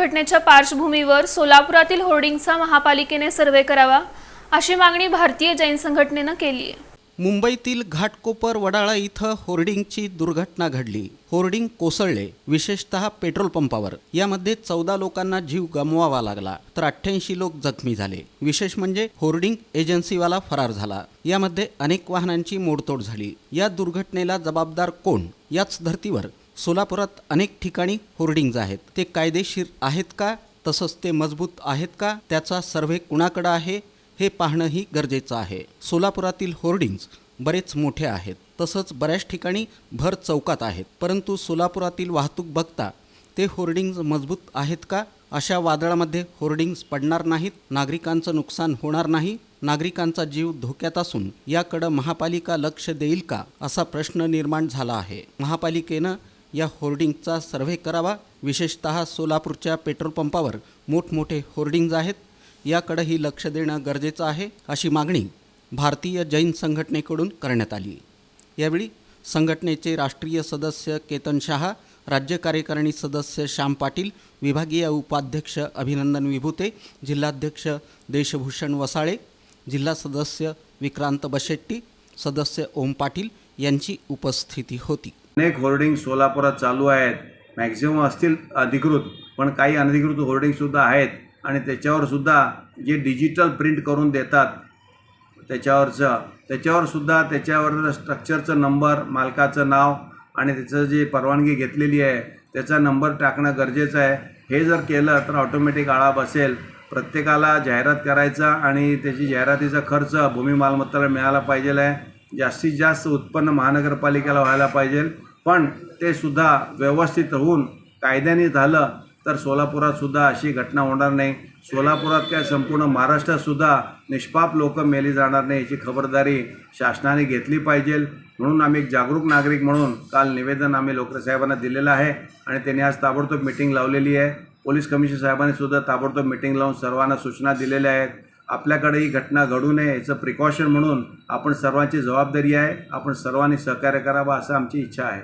घटनेच्या पार्श्वभूमीवर सोलापुरातील होर्डिंगचा महापालिकेने सर्वे करावा अशी मागणी भारतीय जैन संघटनेनं केली आहे. मुंबईतील घाटकोपर वडाळा इथं होर्डिंगची दुर्घटना घडली. होर्डिंग कोसळले विशेषतः पेट्रोल पंपावर. यामध्ये चौदा लोकांना जीव गमवावा लागला तर अठ्ठ्याऐंशी लोक जखमी झाले. विशेष म्हणजे होर्डिंग एजन्सीवाला फरार झाला. यामध्ये अनेक वाहनांची मोडतोड झाली. या दुर्घटनेला जबाबदार कोण? याच धर्तीवर सोलापुरात अनेक ठिकाणी होर्डिंग्ज आहेत. ते कायदेशीर आहेत का? तसंच ते मजबूत आहेत का? त्याचा सर्व्हे कुणाकडं आहे? हे पाहणंही गरजेचं आहे. सोलापुरातील होर्डिंग्ज बरेच मोठे आहेत. तसंच बऱ्याच ठिकाणी भर चौकात आहेत. परंतु सोलापुरातील वाहतूक बघता ते होर्डिंग्ज मजबूत आहेत का? अशा वादळामध्ये होर्डिंग्ज पडणार नाहीत? नागरिकांचं नुकसान होणार नाही? नागरिकांचा जीव धोक्यात असून याकडं महापालिका लक्ष देईल का? असा प्रश्न निर्माण झाला आहे. महापालिकेनं या होर्डिंगचा सर्व्हे करावा. विशेषतः सोलापूरच्या पेट्रोल पंपावर मोठमोठे होर्डिंग्ज आहेत. याकडेही लक्ष देणं गरजेचं आहे अशी मागणी भारतीय जैन संघटनेकडून करण्यात आली. यावेळी संघटनेचे राष्ट्रीय सदस्य केतन शहा राज्य कार्यकारिणी सदस्य श्याम पाटील विभागीय उपाध्यक्ष अभिनंदन विभूते जिल्हाध्यक्ष देशभूषण वसाळे जिल्हा सदस्य विक्रांत बशेट्टी सदस्य ओम पाटील यांची उपस्थिती होती. अनेक होर्डिंग सोलापुरात चालू आहेत. मॅक्झिमम असतील अधिकृत पण काही अनधिकृत होर्डिंगसुद्धा आहेत. आणि त्याच्यावरसुद्धा जे डिजिटल प्रिंट करून देतात त्याच्यावरचं त्याच्यावरसुद्धा त्याच्यावर स्ट्रक्चरचं नंबर मालकाचं नाव आणि त्याचं जे परवानगी घेतलेली आहे त्याचा नंबर टाकणं गरजेचं आहे. हे जर केलं तर ऑटोमॅटिक आळा बसेल. प्रत्येकाला जाहिरात करायचा आणि त्याची जाहिरातीचा खर्च भूमी मालमत्ताला मिळाला पाहिजे आहे. जास्तीत जास्त उत्पन्न महानगरपालिकेला व्हायला पाहिजे. पण ते सुद्धा व्यवस्थित होऊन कायद्याने झालं तर सोलापुरात सुद्धा अशी घटना होणार नाही. सोलापुरात काय संपूर्ण महाराष्ट्रातसुद्धा निष्पाप लोक मेली जाणार नाही याची खबरदारी शासनाने घेतली पाहिजे. म्हणून आम्ही एक जागरूक नागरिक म्हणून काल निवेदन आम्ही लोकरे साहेबांना दिलेलं आहे आणि त्यांनी आज ताबडतोब मिटिंग लावलेली आहे. पोलीस कमिशनर साहेबांनी सुद्धा ताबडतोब मिटिंग लावून सर्वांना सूचना दिलेल्या आहेत. आपल्याकडे ही घटना घडू नये याचं प्रिकॉशन म्हणून आपण सर्वांची जबाबदारी आहे. आपण सर्वांनी सहकार्य करावं असं आमची इच्छा आहे.